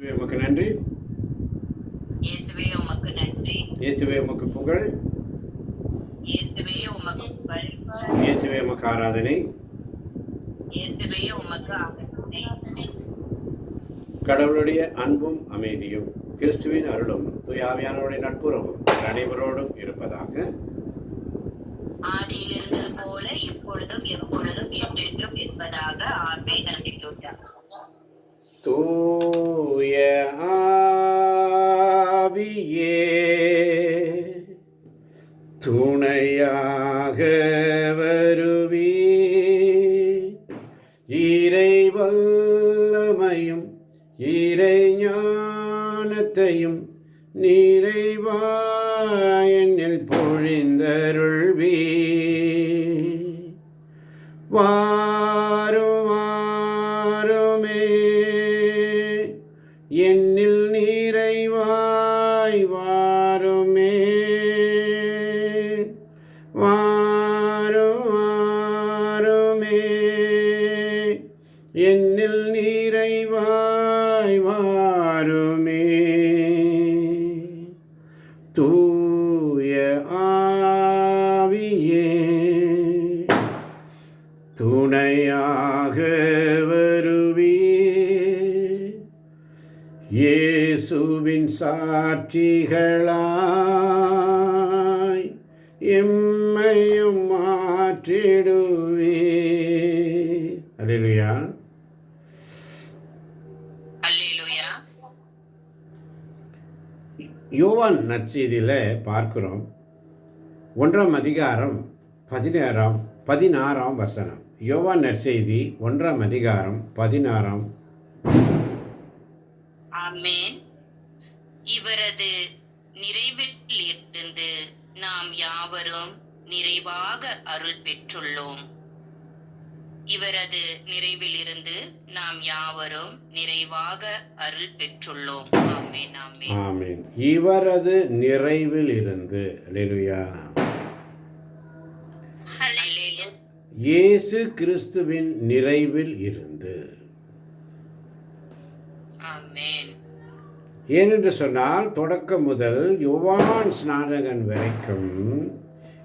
உமக்கு நன்றி. இயேசுவே உமக்கு புகழ். இயேசுவே உமக்கு ஆராதனை. கடவுளுடைய அன்பும் அமைதியும் கிறிஸ்துவின் அருளும் தூயாவியானவருடைய நட்புறவும் அனைவரோடும் இருப்பதாக. ஆதியில் இருந்தது போல இப்பொழுதும் எப்பொழுதும் என்றென்றும் இருப்பதாக ஆண்மை நன்றி தூய ஆவியே துணையாக வருவி இறை வல்லமையும் இறை ஞானத்தையும் நிறைவாயனில் பொழிந்தருள்வி வா என்னில் நிறைவாய் வாருமே தூய ஆவியே துணையாக வருவே இயேசுவின் சாட்சிகளா யோவான் நற்செய்தியில் பார்க்கிறோம். ஒன்றாம் அதிகாரம் பதினேறாம் பதினாறாம் வசனம். யோவான் நற்செய்தி ஒன்றாம் அதிகாரம் பதினாறாம் இவரது நிறைவில் இருந்து நாம் யாவரும் நிறைவாக அருள் பெற்றுள்ளோம். இவரது நிறைவில் இருந்து நாம் யாவரும் நிறைவாக அருள் பெற்றுள்ளோம். ஆமென் ஆமென். ஆமென். இவரது நிறைவில் இருந்து அல்லேலூயா இயேசு கிறிஸ்துவின் நிறைவில் இருந்து. ஏனென்று சொன்னால் தொடக்கம் முதல் யோவான் ஸ்நானகன் வரைக்கும்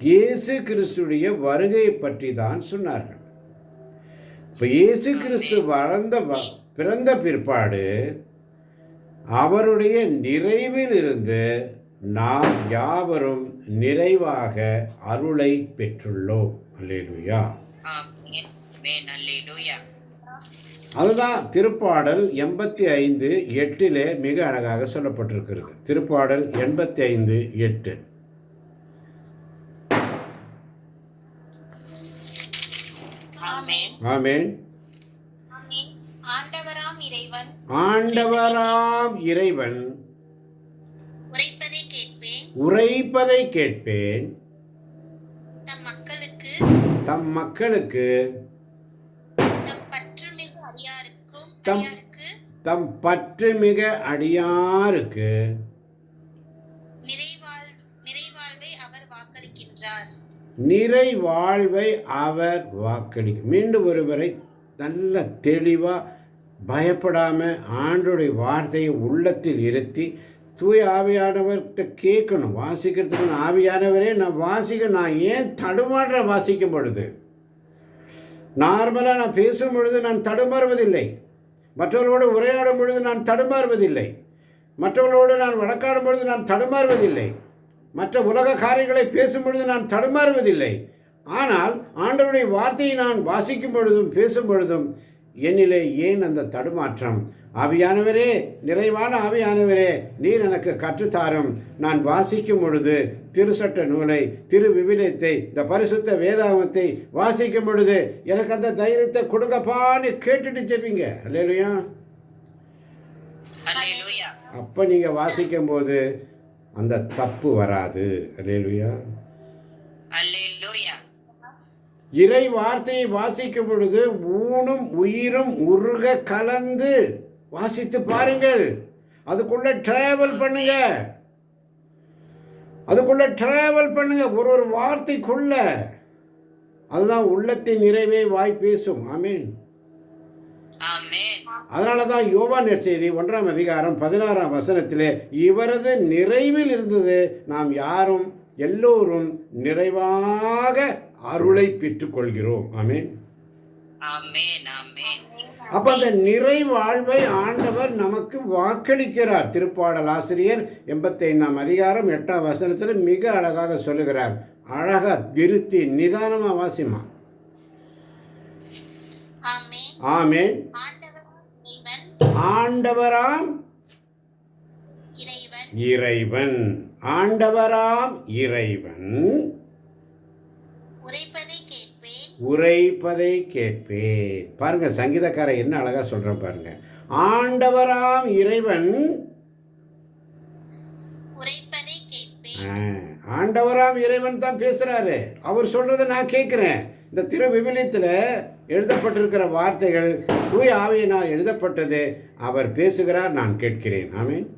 இயேசு கிறிஸ்துடைய வருகையை பற்றி தான் சொன்னார்கள். இப்போ இயேசு கிறிஸ்து வளர்ந்த பிறந்த பிற்பாடு அவருடைய நிறைவில் இருந்து நாம் யாவரும் நிறைவாக அருளை பெற்றுள்ளோம். அல்லேலூயா. அதுதான் திருப்பாடல் எண்பத்தி ஐந்து எட்டிலே மிக அழகாக சொல்லப்பட்டிருக்கிறது. திருப்பாடல் எண்பத்தி ஐந்து எட்டு. ஆமென். ஆண்டவராம் இறைவன் உரைப்பதை கேட்பேன். தம் மக்களுக்கு தம் தம் அடியாருக்கும் தம்- அடியாருக்கு நிறைவாழ்வை அவர் வாக்களிக்கின்றார். நிறை வாழ்வை அவர் வாக்களிக்கும். மீண்டும் ஒருவரை நல்ல தெளிவாக பயப்படாமல் ஆண்டோடைய வார்த்தையை உள்ளத்தில் இருத்தி தூய ஆவியானவர்கிட்ட கேட்கணும் வாசிக்கிறதுக்கு நான் ஆவியானவரே நான் வாசிக்க நான் ஏன் தடுமாற்ற வாசிக்கும் பொழுது? நார்மலாக நான் பேசும் பொழுது நான் தடுமாறுவதில்லை. மற்றவர்களோடு உரையாடும் பொழுது நான் தடுமாறுவதில்லை. மற்றவர்களோடு நான் வழக்காடும் பொழுது நான் தடுமாறுவதில்லை. மற்ற உலக காரியங்களை பேசும் பொழுது நான் தடுமாறுவதில்லை. ஆனால் ஆண்டவருடைய வார்த்தையை நான் வாசிக்கும் பொழுதும் பேசும் பொழுதும் என்னிலே ஏன் அந்த தடுமாற்றம்? ஆவியானவரே நிறைவான ஆவியானவரே நீர் எனக்கு கற்றுத்தாரும். நான் வாசிக்கும் பொழுது திருசட்ட நூலை திரு விவிலியத்தை இந்த பரிசுத்த வேதாகமத்தை வாசிக்கும் பொழுது எனக்கு அந்த தைரியத்தை கொடுங்கப்பான்னு கேட்டுட்டு ஜெபிங்க. அல்லேலூயா அப்போ நீங்கள் வாசிக்கும் போது அந்த தப்பு வராது. அல்லேலூயா இறை வார்த்தையை வாசிக்கும் பொழுது ஊனும் உயிரும் உருக கலந்து வாசித்து பாருங்கள். அதுக்குள்ள டிராவல் பண்ணுங்க. அதுக்குள்ள டிராவல் பண்ணுங்க. ஒரு ஒரு வார்த்தைக்குள்ள. அதுதான் உள்ளத்தின் நிறைவே வாய் பேசும். ஆமீன் ஆமென் அதனால தான் யோவா நற்செய்தி ஒன்றாம் அதிகாரம் பதினாறாம் வசனத்திலே இவரது நிறைவில் இருந்தது நாம் யாரும் எல்லோரும் நிறைவாக அருளை பெற்றுக்கொள்கிறோம் ஆமென். அப்ப அந்த நிறைவாழ்வை ஆண்டவர் நமக்கு வாக்களிக்கிறார். திருப்பாடல் ஆசிரியர் எண்பத்தைந்தாம் அதிகாரம் எட்டாம் வசனத்தில் மிக அழகாக சொல்லுகிறார். அழகா திருத்தி நிதானமா வாசிமா ஆமென். ஆண்டவராம் இறைவன். ஆண்டவராம் இறைவன். உரைப்பதை கேட்பேன். பாருங்க சங்கீதக்காரன் என்ன அழகா சொல்றேன் பாருங்க. ஆண்டவராம் இறைவன். ஆண்டவராம் இறைவன் தான் பேசுறாரு. அவர் சொல்றதை நான் கேட்கிறேன். இந்த திரு விவிலியத்தில் எழுதப்பட்டிருக்கிற வார்த்தைகள் தூய ஆவியினால் எழுதப்பட்டது. அவர் பேசுகிறார் நான் கேட்கிறேன். ஆமென்.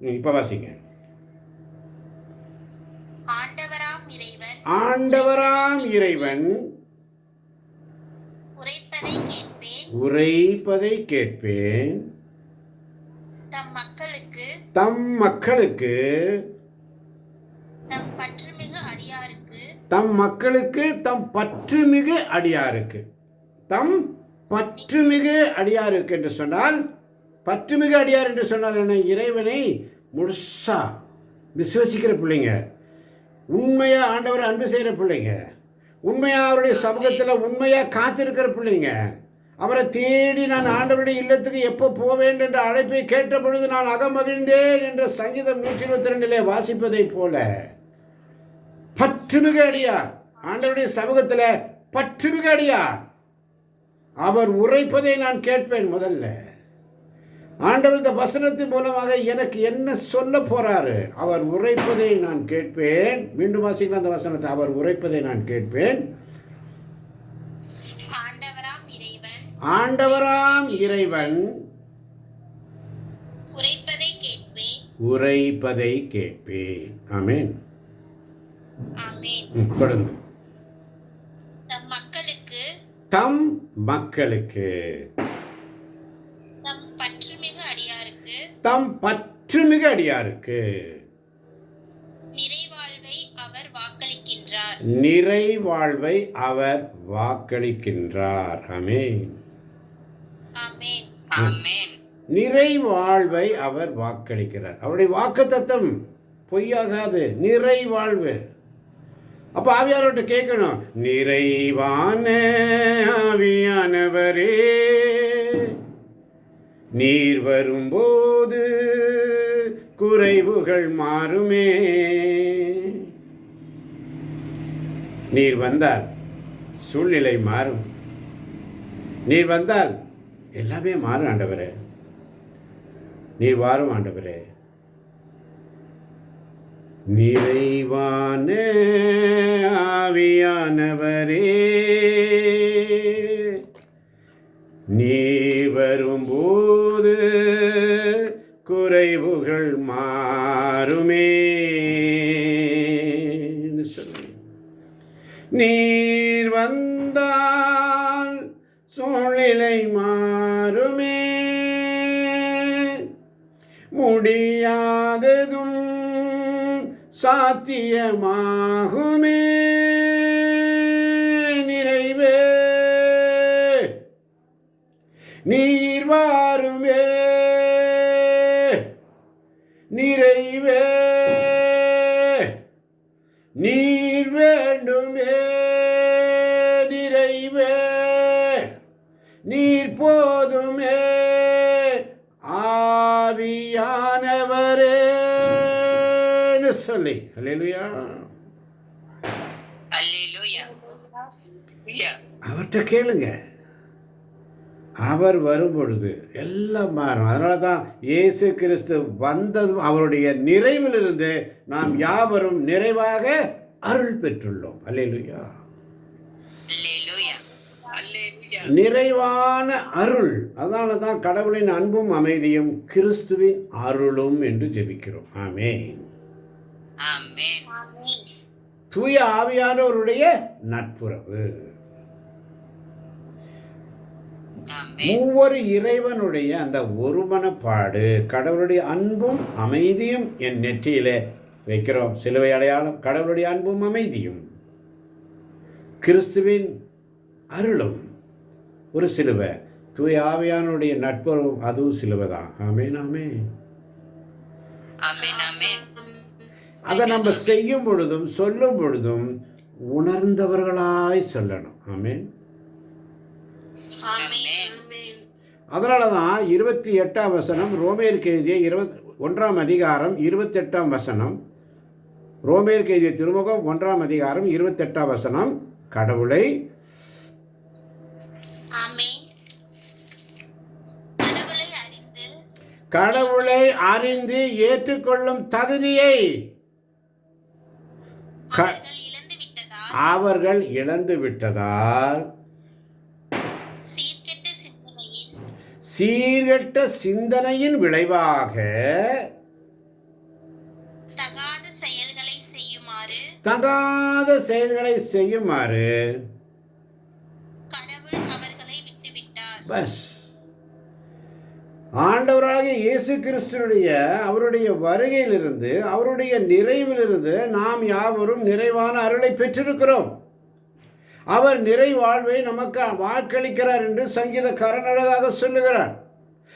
இப்ப வாசிங்க. ஆண்டவராம் இறைவன். உரைப்பதை கேட்பேன். தம் மக்களுக்கு. தம் மக்களுக்கு தம் பற்றுமிகு அடியாருக்கு. தம் தம் பற்றுமிகு பற்றுமிகு அடியாருக்கு என்று சொன்னால் பற்றுமிகு அடியார் என்று சொன்னால் என்ன? இறைவனை முழுசா விசுவசிக்கிற பிள்ளைங்க. உண்மையாக ஆண்டவரை அன்பு செய்கிற பிள்ளைங்க. உண்மையாக அவருடைய சமூகத்தில் உண்மையாக காத்திருக்கிற பிள்ளைங்க. அவரை தேடி நான் ஆண்டவருடைய இல்லத்துக்கு எப்போ போவேன் என்ற அழைப்பை கேட்ட பொழுது நான் அகமகிழ்ந்தேன் என்ற சங்கீதம் நூற்றி இருபத்தி ரெண்டிலே வாசிப்பதைப் போல. பற்றுமிகு அடியார் ஆண்டவருடைய சமூகத்தில் பற்றுமிகு அடியார் அவர் உரைப்பதை நான் கேட்பேன் முதல்ல. ஆண்டவர் இந்த வசனத்தின் மூலமாக எனக்கு என்ன சொல்ல போறாரு? அவர் உரைப்பதை நான் கேட்பேன். மீண்டும் வாசிக்கலாம் அந்த வசனத்தை. அவர் உரைப்பதை நான் கேட்பேன். ஆண்டவராம் இறைவன். ஆண்டவராம் இறைவன். உரைப்பதை கேட்பேன். ஆமென். தொடர்ந்து தம் மக்களுக்கு. தம் பற்றுமிகு அடியாருக்கு. தம் பற்றுமிகு அடியாருக்கு. நிறைவாழ்வை அவர் வாக்களிக்கின்றார். நிறைவாழ்வை அவர் வாக்களிக்கின்றார். ஆமென். ஆமென். ஆமென். நிறைவாழ்வை அவர் வாக்களிக்கிறார். அவருடைய வாக்குத்தத்தம் பொய்யாகாது. நிறைவாழ்வு. அப்போ ஆவியானவர்கிட்ட கேட்கணும் நிறைவான ஆவியானவரே நீர் வரும்போது குறைவுகள் மாறுமே. நீர் வந்தால் சூழ்நிலை மாறும். நீர் வந்தால் எல்லாமே மாறும் ஆண்டவரே. நீர் வாரும் ஆண்டவரே. நிறைவான ஆவியானவரே. நீ வரும்போது குறைவுகள் மாறுமே. நீ சாத்தியமாகுமே. நிறைவே. நீர் வாருமே. நிறைவே. நீ சொல்லி. Hallelujah. அவர்கிட்ட கேளுங்க. அவர் வரும் பொழுது எல்லாம் மாறும். அதனால தான் இயேசு கிறிஸ்து வந்ததும் அவருடைய நிறைவிலிருந்து நாம் யாவரும் நிறைவாக அருள் பெற்றுள்ளோம். அல்லேலூயா. நிறைவான அருள். அதனால தான் கடவுளின் அன்பும் அமைதியும் கிறிஸ்துவின் அருளும் என்று ஜெபிக்கிறோம். ஆமென் தூய ஆவியானவருடைய நட்புறவு. ஒவ்வொரு இறைவனுடைய அந்த ஒருமனப்பாடு கடவுளுடைய அன்பும் அமைதியும் என் நெற்றியிலே வைக்கிறோம். சிலுவை அடையாளம் கடவுளுடைய அன்பும் அமைதியும். கிறிஸ்துவின் அருளும் ஒரு சிலுவை. தூய ஆவியானுடைய நட்புறவும் அதுவும் சிலுவை தான் ஆமேன் ஆமேன். அதை நம்ம செய்யும் பொழுதும் சொல்லும் பொழுதும் உணர்ந்தவர்களாய் சொல்லணும். ஆமேன் ஆமென் அதனால தான் இருபத்தி எட்டாம் வசனம் ரோமேருக்கு எழுதிய இருபத் ஒன்றாம் அதிகாரம் இருபத்தெட்டாம் வசனம். ரோமேருக்கு எழுதிய திருமுகம் ஒன்றாம் அதிகாரம் இருபத்தெட்டாம் வசனம். கடவுளை ஆமென் கடவுளை அறிந்து கடவுளை அறிந்து ஏற்றுக்கொள்ளும் தகுதியை க- அவர்கள் இழந்து விட்டதால் அவர்கள் இழந்து விட்டதால் சீர்கெட்ட சிந்தனையின் சீர்கெட்ட சிந்தனையின் விளைவாக தகாத செயல்களை செய்யுமாறு தகாத செயல்களை செய்யுமாறு கடவுள் அவர்களை விட்டுவிட்டார். பஸ். ஆண்டவராகிய இயேசு கிறிஸ்துனுடைய அவருடைய வருகையிலிருந்து அவருடைய நிறைவிலிருந்து நாம் யாவரும் நிறைவான அருளை பெற்றிருக்கிறோம். அவர் நிறை வாழ்வை நமக்கு வாக்களிக்கிறார் என்று சங்கீதக்காரன் அழகாக சொல்லுகிறார்.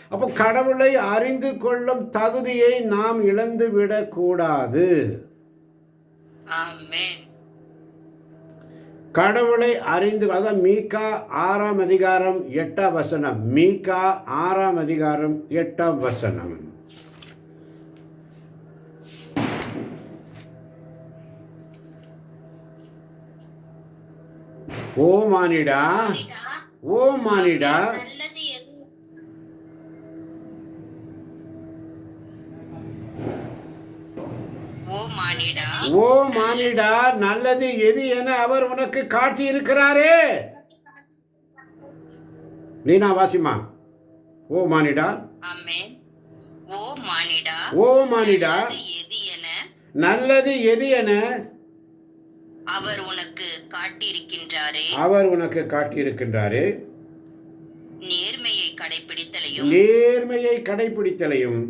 அப்போ கடவுளை அறிந்து கொள்ளும் தகுதியை நாம் இழந்து விடக்கூடாது ஆமென். கடவுளை அறிந்து அதான் மீகா ஆறாம் அதிகாரம் எட்டாம் வசனம். மீகா ஆறாம் அதிகாரம் எட்டாம் வசனம். ஓ மானிடா ஓ மானிடா நல்லது எது ஓ மானிடா ஓ மானிடா நல்லது எது என அவர் உனக்கு காட்டியிருக்கிறாரே? லீனா வாசிமா ஓ மானிடா. ஓ மானிடா ஓ மானிடா அது எது என? நல்லது எது என? அவர் உனக்கு காட்டியிருக்கின்றாரே. அவர் உனக்கு காட்டியிருக்கின்றாரே. நேர்மையை கடைபிடித்தலையும் நேர்மையை கடைபிடித்தலையும்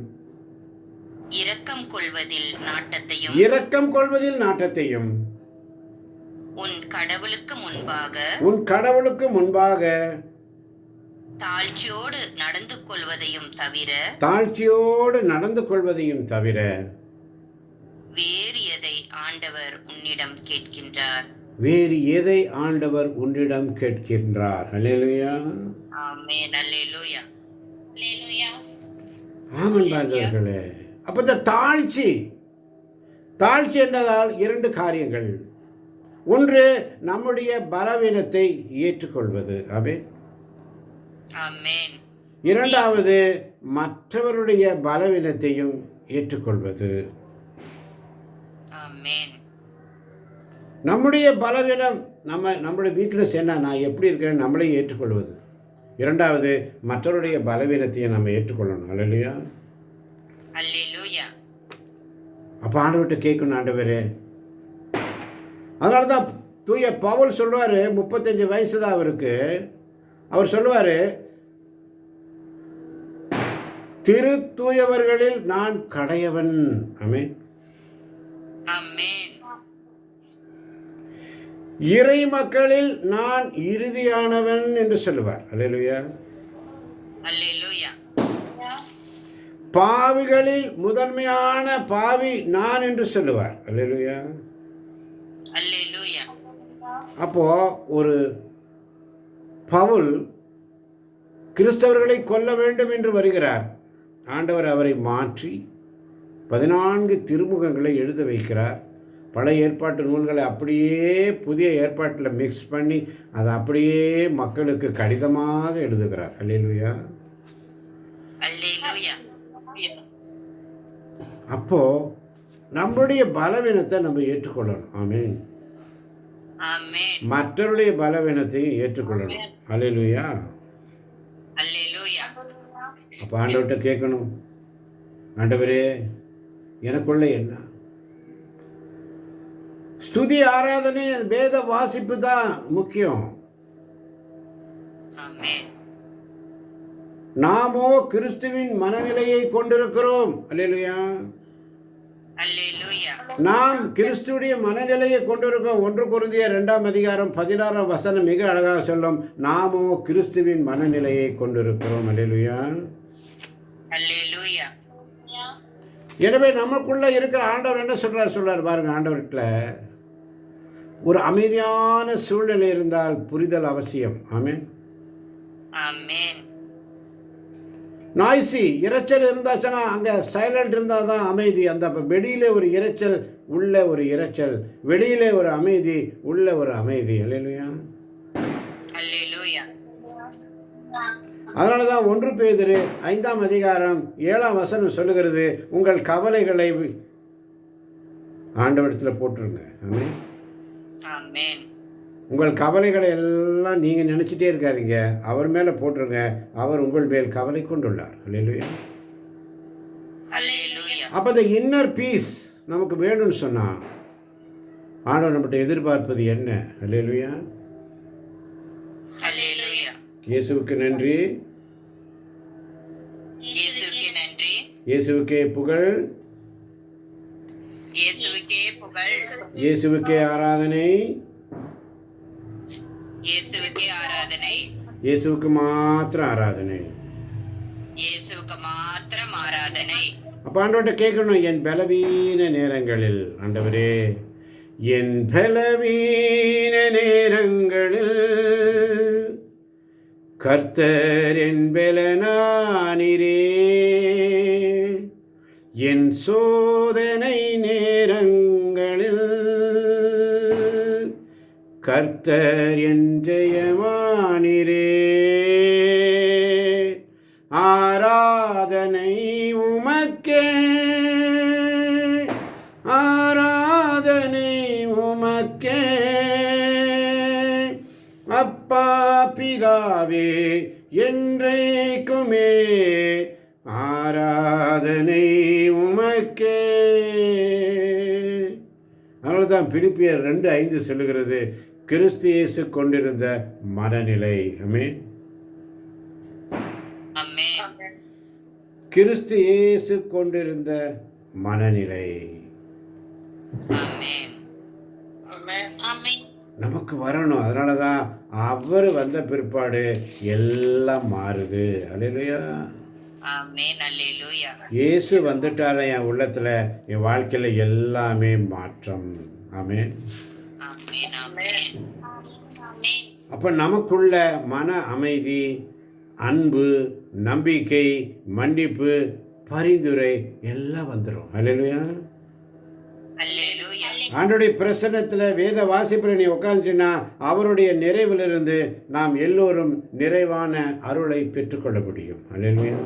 கொள்வதில் நாட்டத்தையும் இரக்கம் கொள்வதில் நாட்டத்தையும் உன் கடவுளுக்கு முன்பாக உன் கடவுளுக்கு முன்பாக தாழ்ச்சியோடு நடந்து கொள்வதையும் தவிர தாழ்ச்சியோடு நடந்து கொள்வதையும் தவிர வேறு எதை ஆண்டவர் உன்னிடம் கேட்கின்றார்? வேறு எதை ஆண்டவர் உன்னிடம் கேட்கின்றார்? ஹalleluya. ஆமென் அல்லேலூயா அல்லேலூயா ஆமன் பார்களே அப்போ இந்த தாழ்ச்சி. தாழ்ச்சி என்றதால் இரண்டு காரியங்கள். ஒன்று நம்முடைய பலவீனத்தை ஏற்றுக்கொள்வது. ஆமென். இரண்டாவது மற்றவருடைய பலவீனத்தையும் ஏற்றுக்கொள்வது. நம்முடைய பலவீனம் நம்ம நம்முடைய வீக்னஸ் என்ன? நான் எப்படி இருக்கிறேன்? நம்மளையும் ஏற்றுக்கொள்வது. இரண்டாவது மற்றவருடைய பலவீனத்தையும் நம்ம ஏற்றுக்கொள்ளணும். அல்லேலூயா அப்போ ஆண்டவர்கிட்ட கேட்கணும் ஆண்டவரே. அதனால தான் தூய பவுல் சொல்லுவார் முப்பத்தஞ்சு வயசு தான் அவருக்கு. அவர் சொல்லுவார் திரு தூயவர்களில் நான் கடையவன். ஆமென். இறை மக்களில் நான் இறுதியானவன் என்று சொல்லுவார். அல்லேலூயா அல்லேலூயா பாவிகளில் முதன்மையான பாவி நான் என்று சொல்லுவார். அல்லேலூயா. அப்போ ஒரு பவுல் கிறிஸ்தவர்களை கொல்ல வேண்டும் என்று வருகிறார். ஆண்டவர் அவரை மாற்றி பதினான்கு திருமுகங்களை எழுத வைக்கிறார். பழைய ஏற்பாட்டு நூல்களை அப்படியே புதிய ஏற்பாட்டில் மிக்ஸ் பண்ணி அதை அப்படியே மக்களுக்கு கடிதமாக எழுதுகிறார். அல்லேலூயா. அல்லேலூயா. அப்போ நம்முடைய பலவீனத்தை நம்ம ஏற்றுக்கொள்ளணும். ஆமென். மற்றவருடைய பலவீனத்தையும் ஏற்றுக்கொள்ளணும். அல்லேலூயா. அப்போ ஆண்டவர்கிட்ட கேட்கணும். ஆண்டவரே எனக்குள்ள என்ன? ஸ்துதி ஆராதனை வேத வாசிப்பு தான் முக்கியம். நாமோ கிறிஸ்துவின் மனநிலையை கொண்டிருக்கிறோம். அல்லேலூயா. நாம் கிறிஸ்துவுடைய மனநிலையை கொண்டிருக்கோம் ஒன்று குருந்திய இரண்டாம் அதிகாரம் பதினாறாம் வசனம் மிக அழகாக சொல்லும். நாமோ கிறிஸ்துவின் மனநிலையை கொண்டிருக்கிறோம். அல்லேலூயா. எனவே நமக்குள்ள இருக்கிற ஆண்டவர் என்ன சொல்றார்? சொல்றார் பாருங்க ஆண்டவர்கிட்ட. ஒரு அமைதியான சூழ்நிலை இருந்தால் புரிதல் அவசியம். ஆமென். ஆமென். நாய்ஸி இரைச்சல் இருந்தாச்சுன்னா அங்கே சைலண்ட் இருந்தால் தான் அமைதி. அந்த வெளியிலே ஒரு இரைச்சல் உள்ள ஒரு இரைச்சல். வெளியிலே ஒரு அமைதி உள்ள ஒரு அமைதி. அல்லேலூயா. அதனால தான் ஒன்று பேதிரு ஐந்தாம் அதிகாரம் ஏழாம் வசனம் சொல்லுகிறது உங்கள் கவலைகளை ஆண்டவரத்தில் போட்டுருங்க. ஆமென். உங்கள் கவலைகளை எல்லாம் நீங்கள் நினச்சிட்டே இருக்காதீங்க. அவர் மேலே போட்டுருங்க. அவர் உங்கள் மேல் கவலை கொண்டுள்ளார். இல்லையா அப்போ இந்த இன்னர் பீஸ் நமக்கு வேணும்னு சொன்னான் ஆண்டவர் நம்மகிட்ட எதிர்பார்ப்பது என்ன? அல்லேலூயா அல்லேலூயா இயேசுவுக்கு நன்றி. இயேசுவுக்கே நன்றி. இயேசுவுக்கே புகழ். இயேசுவுக்கே புகழ். இயேசுவுக்கே ஆராதனை. இயேசுவுக்கே ஆராதனை. இயேசுவுக்கு மாத்திரம் ஆராதனை. இயேசுவுக்கு மாத்திரம் ஆராதனை. அப்போ ஆண்டவர்கிட்ட கேட்கணும் என் பலவீன நேரங்களில் ஆண்டவரே என் பலவீன நேரங்களில் கர்த்தர் என் பலனானிரே என் சோதனை கர்த்தர் என் ஜெயமானிரே. ஆராதனை உமக்கே. ஆராதனை உமக்கே. அப்பா பிதாவே என்றைக்குமே ஆராதனை உமக்கே. அதனால தான் பிலிப்பியர் ரெண்டு ஐந்து சொல்லுகிறது கிறிஸ்து இயேசு கொண்டிருந்த மனநிலை. அமேன் ஆமென் கிறிஸ்து இயேசு கொண்டிருந்த மனநிலை. ஆமென் ஆமென் நமக்கு வரணும். அதனால தான் அவர் வந்த பிற்பாடு எல்லாம் மாறுது. அல்லையா ஆமென் அல்லேலூயா இயேசு வந்துட்டார என் உள்ளத்தில். என் வாழ்க்கையில் எல்லாமே மாற்றம். ஆமென் அப்போ நமக்குள்ள மன அமைதி அன்பு நம்பிக்கை மன்னிப்பு பரிந்துரை எல்லாம் வந்துடும் அல்லையா ஆண்டுடைய பிரசன்னத்தில் வேத வாசிப்பில் நீ உட்காந்துட்டீங்கன்னா அவருடைய நிறைவிலிருந்து நாம் எல்லோரும் நிறைவான அருளை பெற்றுக்கொள்ள முடியும். அல்லையா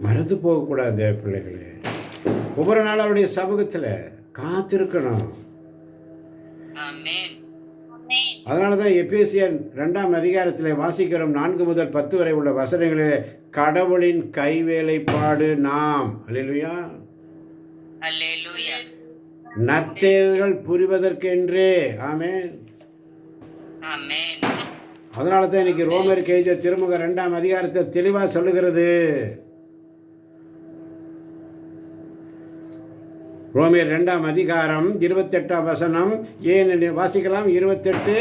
மறந்து போகக்கூடாது பிள்ளைகளே. ஒவ்வொரு நாள் அவருடைய சமூகத்தில் காத்திருக்கணும். ஆமென். ஆமென் அதனால தான் எபேசியன் ரெண்டாம் அதிகாரத்தில் வாசிக்கிறோம் நான்கு முதல் பத்து வரை உள்ள வசனங்களிலே கடவுளின் கைவேலைப்பாடு நாம். அல்லையா அல்லேலூயா. நற்செயல்கள் புரிவதற்கென்றே. ஆமென். ஆமென். அதனால தான் இன்னைக்கு ரோமருக்கு எழுதிய திருமுக ரெண்டாம் அதிகாரத்தை தெளிவாக சொல்லுகிறது. ரோமியர் ரெண்டாம் அதிகாரம் இருபத்தெட்டாம் வசனம். ஏன் வாசிக்கலாம் இருபத்தெட்டு.